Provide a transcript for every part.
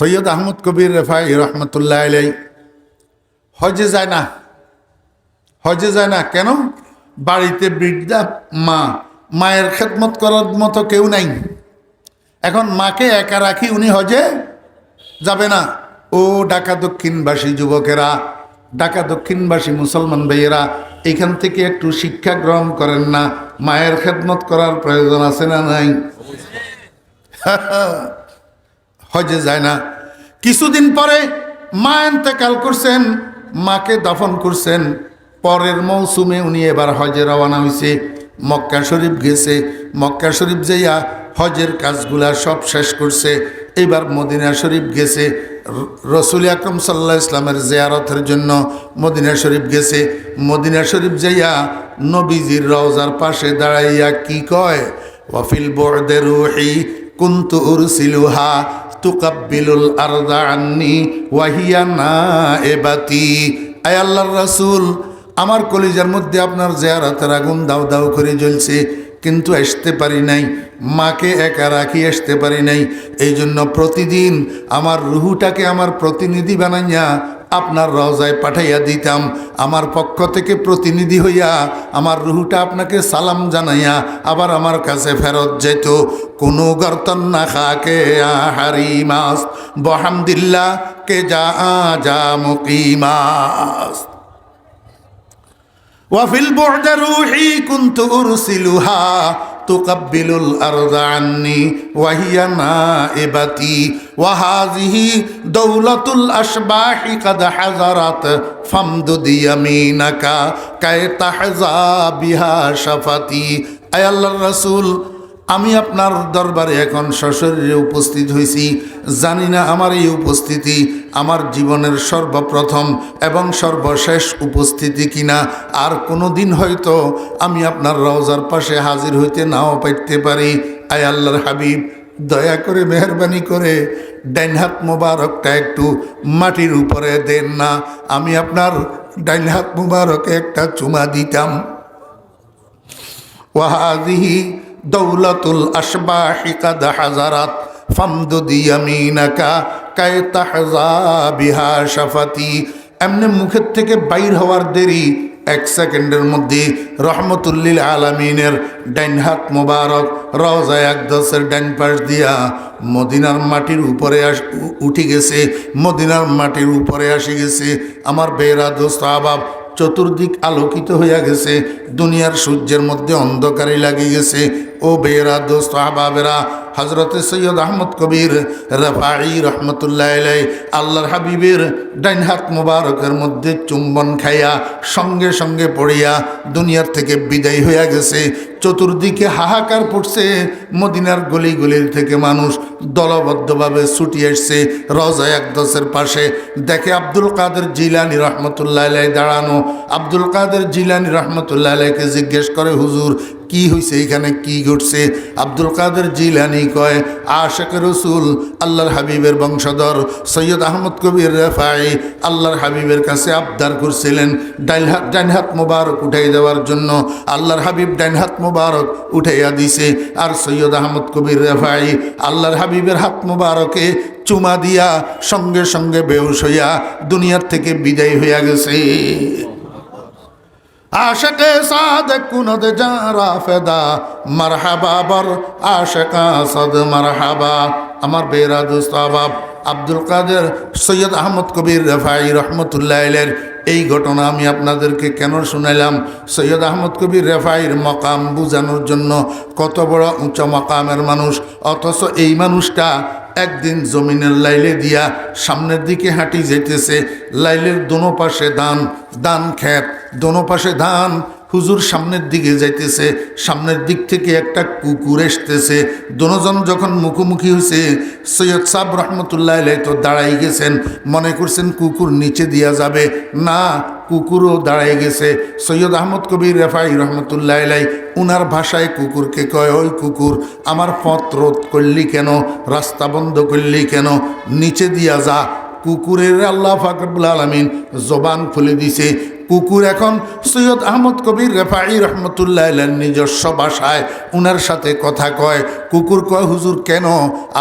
সৈয়দ আহমদ কবির রেফাই রহমতুল্লাহ আলাই হজে যায় না। হজে যায় না কেন? বাড়িতে বৃদ্ধা, মা, মায়ের খেদমত করার মতো কেউ নাই। এখন মাকে একা রাখি উনি হজে যাবে না। ও ঢাকা দক্ষিণবাসী যুবকেরা, ঢাকা দক্ষিণবাসী মুসলমান ভাইয়েরা, এখান থেকে একটু শিক্ষা গ্রহণ করেন না। মায়ের খেদমত করার প্রয়োজন আছে না নাই? হজে যায় না। কিছুদিন পরে মা এতেকাল করছেন, মাকে দাফন করছেন। পরের মৌসুমে উনি এবার হজে রওনা হয়েছে মক্কা শরীফ গেছে। মক্কা শরীফ যাইয়া হজের কাজগুলা সব শেষ করছে। এবার মদিনা শরীফ গেছে। রসুল আকরম সাল্লাহ ইসলামের জিয়ারতের জন্য মদিনা শরীফ গেছে। মদিনা শরীফ যাইয়া নবীজির রওজার পাশে দাঁড়াইয়া কি কয়? ওয়াফিল বর্দে রুহি কুন্তু উরসিলুহা তুকাব্বিলুল আরদা আন্নি ওয়াহিয়া না এবাতি আয় আল্লাহর রাসূল, আমার কলিজার মধ্যে আপনার জেয়ারাতের আগুন দাও দাও করে জ্বলছে, কিন্তু আসতে পারি নাই, মাকে একা রাখি আসতে পারি নাই। এই জন্য প্রতিদিন আমার রুহুটাকে আমার প্রতিনিধি বানাইয়া আপনার রওজায় পাঠাইয়া দিতাম। আমার পক্ষ থেকে প্রতিনিধি হইয়া আমার রুহুটা আপনাকে সালাম জানাইয়া আবার আমার কাছে ফেরত যেত কোনো গর্তন না খাকে হারি মাস। বহামদিল্লা কে যা যা মুকিমাস ওয়াফিল বর্দা রুহি কুন্তু উরসিলুহা তুকাব্বিলুল আরদা আন্নি ওয়াহিয়া না এবাতি ওয়াহাজিহি দৌলতুল আসবাহি কাদ হাজারাত ফামদুদি আমিনাকা কায় তাহজা বিহা শাফাতি। আয়াল্লাহ রসুল আমি আপনার দরবারে এখন সশরীরে উপস্থিত হয়েছি জানি না আমার এই উপস্থিতি আমার জীবনের সর্বপ্রথম এবং সর্বশেষ উপস্থিতি কিনা। আর কোনো দিন হয়তো আমি আপনার রওজার পাশে হাজির হইতে নাও পাইতে পারি। আয় আল্লাহর হাবিব, দয়া করে মেহরবানি করে ডাইন হাত মোবারকটা একটু মাটির উপরে দেন না। আমি আপনার ডাইন হাত মোবারকে একটা চুমা দিতাম। ওয়াহাদিহি দৌলতুল আশবাহি কাদ হাজারাত ফামদুদি ইয়ামিনাকা কায় তাহজা বিহা শাফাতি। এমনি মুখের থেকে বাইর হওয়ার দেরি, এক সেকেন্ডের মধ্যে রহমতুল্লিল আলমিনের ডাইন হাত মোবারক রওজায় একদশের ডাইন পাশ দিয়া মদিনার মাটির উপরে উঠে গেছে, মদিনার মাটির উপরে আসে গেছে। আমার বেরা দোস্ত আবাব চতুর্দিক আলোকিত হইয়া গেছে, দুনিয়ার সূর্যের মধ্যে অন্ধকারে লাগি গেছে ও বেরা দোস্ত, আহবাবেরা হজরত সৈয়দ আহমদ কবির রফাই রহমতুল্লাহ আল্লাহর হাবিবের ডাইন হাত মুবারকের মধ্যে চুম্বন খাইয়া সঙ্গে সঙ্গে পড়িয়া দুনিয়ার থেকে বিদায় হইয়া গেছে। চতুর্দিকে হাহাকার পড়ছে, মদিনার গলি গলির থেকে মানুষ দলবদ্ধভাবে ছুটি আসছে, রজা একদশের পাশে। দেখে আব্দুল কাদের জিলানি রহমতুল্লাহ দাঁড়ানো। আব্দুল কাদের জিলানি রহমতুল্লাহ জিজ্ঞেস করে, হুজুর কি হয়েছে এখানে কি ঘটছে? আব্দুল কাদের জিলানি কয়, আশেক রসুল, আল্লাহর হাবিবের বংশধর সৈয়দ আহমদ কবির রেফাই আল্লাহর হাবিবের কাছে আবদার করছিলেন ডাইন হাত ডাইন হাত মোবারক উঠাই দেওয়ার জন্য। আল্লাহর হাবিব ডাইন হাত মোবারক উঠাইয়া দিছে। আর সৈয়দ আহমদ কবির রেফাই আল্লাহর হাবিবের হাত মোবারকে চুমা দিয়া সঙ্গে সঙ্গে বেউস হইয়া দুনিয়ার থেকে বিদায় হইয়া গেছে। আশকে সাদ কুনদ যারা ফেদা, মারহাবা বর আশকা সদ মারহাবা। আমার বেরা দোস্ত আবাব, আব্দুল কাদের সৈয়দ আহমদ কবির রেফাই রহমতুল্লাহ আলের এই ঘটনা আমি আপনাদেরকে কেন শুনাইলাম? সৈয়দ আহমদ কবির রেফাইর মকাম বুঝানোর জন্য কত বড় উঁচ মকামের মানুষ, অথচ এই মানুষটা একদিন জমিনের লাইলে দিয়া সামনের দিকে হাঁটি যেতেছে লাইলের দোনো পাশে ধান ধান খ্যাত দোনো পাশে ধান হুজুর সামনের দিকে যাইতেছে, সামনের দিক থেকে একটা কুকুর আসতেছে দোনোজন যখন মুখোমুখি হয়েছে সৈয়দ সাব রহমতুল্লাহ তো দাঁড়াই গেছেন, মনে করছেন কুকুর নিচে দিয়া যাবে। না, কুকুরও দাঁড়াই গেছে। সৈয়দ আহমদ কবির রেফাই রহমতুল্লাহ আলাই উনার ভাষায় কুকুরকে কয়, ওই কুকুর, আমার পথ রোধ করলি কেন? রাস্তা বন্ধ করলি কেন? নিচে দিয়া যা। কুকুরের আল্লাহ ফাকরুল আলমিন জবান খুলে দিছে। কুকুর এখন সৈয়দ আহমদ কবির রেফাই রহমতুল্লাহ নিজস্ব বাসায়। উনার সাথে কথা কয়, কুকুর কয়, হুজুর, কেন?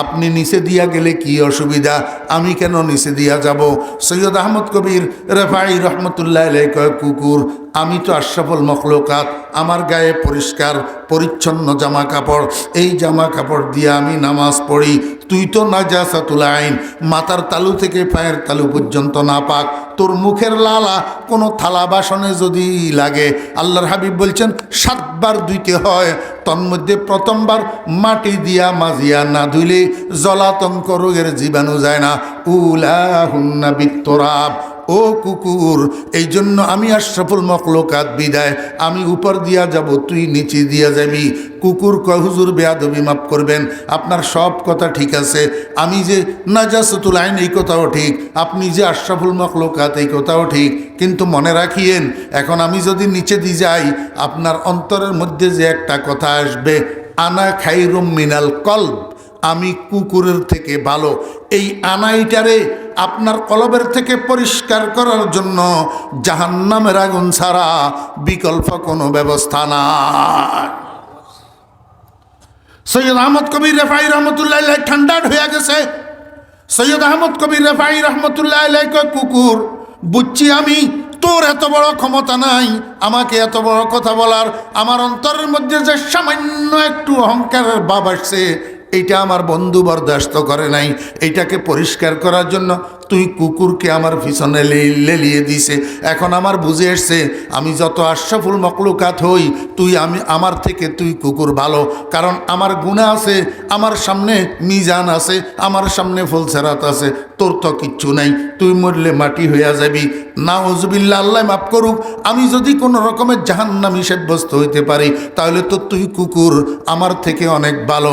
আপনি নিচে দিয়া গেলে কি অসুবিধা? আমি কেন নিচে দিয়া যাব? সৈয়দ আহমদ কবির রেফাই রহমতুল্লাহ কয়, কুকুর, আমি তো আশরাফুল মখলুকাত। আমার গায়ে পরিষ্কার, পরিচ্ছন্ন জামা কাপড়। এই জামা কাপড় দিয়ে আমি নামাজ পড়ি। তুই তো না জাসাতুল আইন। মাথার তালু থেকে পায়ের তালু পর্যন্ত না পাক। তোর মুখের লালা কোনো থালা বাসনে যদি লাগে। আল্লাহর হাবিব বলছেন, সাতবার ধুইতে হয়। তন্মধ্যে প্রথমবার মাটি দিয়া মাজিয়া না ধুইলে জলাতঙ্ক রোগের জীবাণু যায় না। উলা হুন্না বিত্তরাব। ও কুকুর এই জন্য আমি আশরাফুল মকলকাত বিদায়, আমি উপর দিয়া যাব, তুই নিচে দিয়া যাবি। কুকুর কয়, হুজুর বেয়াদবি মাফ করবেন, আপনার সব কথা ঠিক আছে। আমি যে নাজাসতুল আইন এই কথাও ঠিক, আপনি যে আশরাফুল মকলকাত এই কথাও ঠিক, কিন্তু মনে রাখিয়েন, এখন আমি যদি নিচে দিয়ে যাই, আপনার অন্তরের মধ্যে যে একটা কথা আসবে, আনা খাইরুম মিনাল কল্ব। আমি কুকুরের থেকে ভালো। এই আনাইটারে আপনার কলবের থেকে পরিষ্কার করার জন্য জাহান্নামের আগুন ছাড়া বিকল্প কোনো ব্যবস্থা নাই। সৈয়দ আহমদ কবির রেফাই রহমতুল্লাহ ঠান্ডাট হয়ে গেছে। সৈয়দ আহমদ কবির রেফাই রহমতুল্লাহ কুকুর, বুঝছি আমি, তোর এত বড় ক্ষমতা নাই, আমাকে এত বড় কথা বলার। আমার অন্তরের মধ্যে যে সামান্য একটু অহংকারের ভাব আসছে এইটা আমার বন্ধু বরদাস্ত করে নাই। এটাকে পরিষ্কার করার জন্য তুই কুকুরকে আমার পিছনে লেলিয়ে দিছে। এখন আমার বুঝে এসছে, আমি যত আশাফুল মকলুকাত হই, তুই আমি, আমার থেকে তুই কুকুর ভালো। কারণ আমার গুণা আছে, আমার সামনে মিজান আছে, আমার সামনে ফুলসেরাত আছে, তোর তো কিচ্ছু নাই, তুই মরলে মাটি হইয়া যাবি। না হজবিল্লা আল্লাহ মাফ করুক, আমি যদি কোনো রকমের জাহান্নামি সাব্যস্ত হইতে পারি, তাহলে তো তুই কুকুর আমার থেকে অনেক ভালো।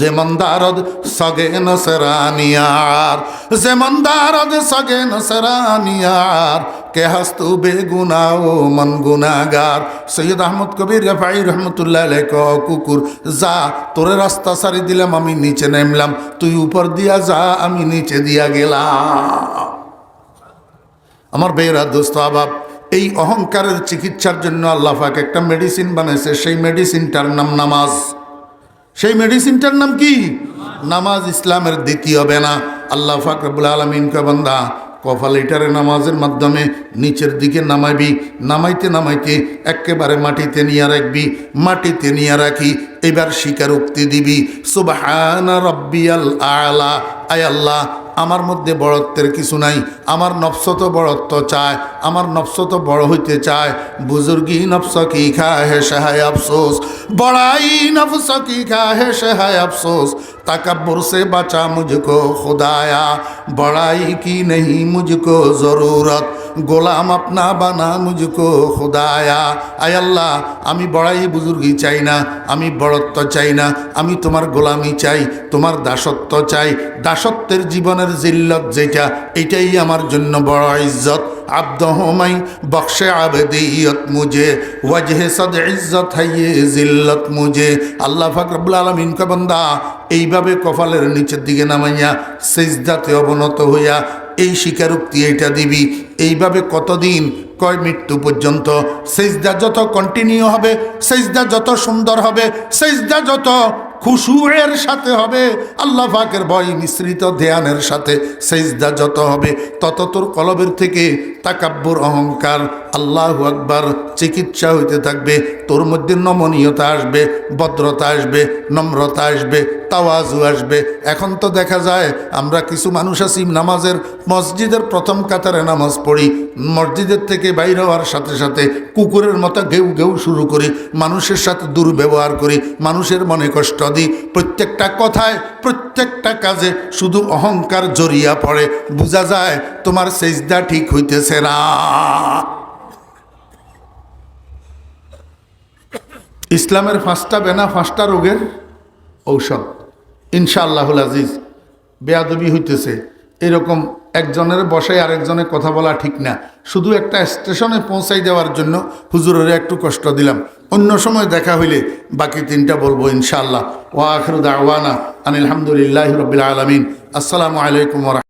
যেমন দারদ, সগে নসরানিয়ার। যেমন দারদ সগে নসরানিয়ার কে হাস্তু বেগুনা ও মন গুনাগার। সৈয়দ আহমদ কবির রেফাই রহমতুল্লাহ ক কুকুর, যা, তোরে রাস্তা সারি দিলাম, আমি নিচে নামলাম। তুই উপর দিয়া যা, আমি নিচে দিয়া গেলাম। আমার বেয়েরা দোস্ত, আবাব, এই অহংকারের চিকিৎসার জন্য আল্লাহ পাক একটা মেডিসিন বানাইছে। সেই মেডিসিনটার নাম নামাজ। সেই মেডিসিনটার নাম কি? নামাজ ইসলামের দ্বিতীয় বেনা। আল্লাহ ফাক রবুল আলমিন বান্দা, কফা লিটারে নামাজের মাধ্যমে নিচের দিকে নামাইবি নামাইতে নামাইতে একেবারে মাটিতে নিয়ে রাখবি, মাটিতে নিয়ে রাখি, এবার স্বীকারোক্তি দিবি। সুবাহানা রব্বিয়াল আলা। আয় আল্লাহ, আমার মধ্যে বড়ত্বের কিছু নাই, আমার নফস তো বড়ত্ব চায়, আমার নফস তো বড় হইতে চায়। বুজুর্গি নফস কি খা হে সহায় আফসোস। বড়াই নফস কি খা হে সহায় আফসোস। तकबर से बचा मुझको खुदाया बड़ाई की नहीं मुझको ज़रूरत গোলাম আপনা বানা মুঝকো খুদায়া আয় আল্লাহ আমি বড়াই বুজুর্গি চাই না আমি বড়ত্ব চাই না আমি তোমার গোলামি চাই তোমার দাসত্ব চাই দাসত্বের জীবনের জিল্লত যেটা এটাই আমার জন্য বড় ইজ্জত আব্দ হোমাই বক্সে আবেদিয়ত মুজে, ওয়াজহে সদ ইজ্জত হাইয়ে জিল্লত মুজে। আল্লাহ ফাকরবুল আলমিন কবন্দা এইভাবে কপালের নিচের দিকে নামাইয়া সেজদাতে অবনত হইয়া এই স্বীকারোক্তি এইটা দিবি। এইভাবে কতদিন, কয় মৃত্যু পর্যন্ত? সেজদা যত কন্টিনিউ হবে, সেজদা যত সুন্দর হবে, সেজদা যত খুশুয়ের সাথে হবে। আল্লাহ পাকের ভয় মিশ্রিত ধ্যানের সাথে সেজদা যত হবে, তত তোর কলবের থেকে তাকাব্বর অহংকার আল্লাহ আকবার, চিকিৎসা হইতে থাকবে, তোর মধ্যে নমনীয়তা আসবে, ভদ্রতা আসবে, নম্রতা আসবে, তাওয়াজু আসবে। এখন তো দেখা যায়, আমরা কিছু মানুষ আছি, নামাজের, মসজিদের প্রথম কাতারে নামাজ পড়ি, মসজিদের থেকে বাইরে হওয়ার সাথে সাথে কুকুরের মতো ঘেউ ঘেউ শুরু করি, মানুষের সাথে দুর্ব্যবহার করি, মানুষের মনে কষ্ট দিই। প্রত্যেকটা কথায়, প্রত্যেকটা কাজে শুধু অহংকার জড়িয়া পড়ে। বোঝা যায়, তোমার সেজদা ঠিক হইতেছে না। ইসলামের পাঁচটা বেনা পাঁচটা রোগের ঔষধ। ইনশাআল্লাহুল আজিজ, বেয়াদবি হইতেছে। এরকম একজনের বসায় আরেকজনের কথা বলা ঠিক না। শুধু একটা স্টেশনে পৌঁছাই দেওয়ার জন্য হুজুরের একটু কষ্ট দিলাম। অন্য সময় দেখা হইলে বাকি তিনটা বলব ইনশাআল্লাহ। ওয়া আখরুদ আওয়ানা আনিল হামদুলিল্লাহ রবিল আলমিন। আসসালামু আলাইকুম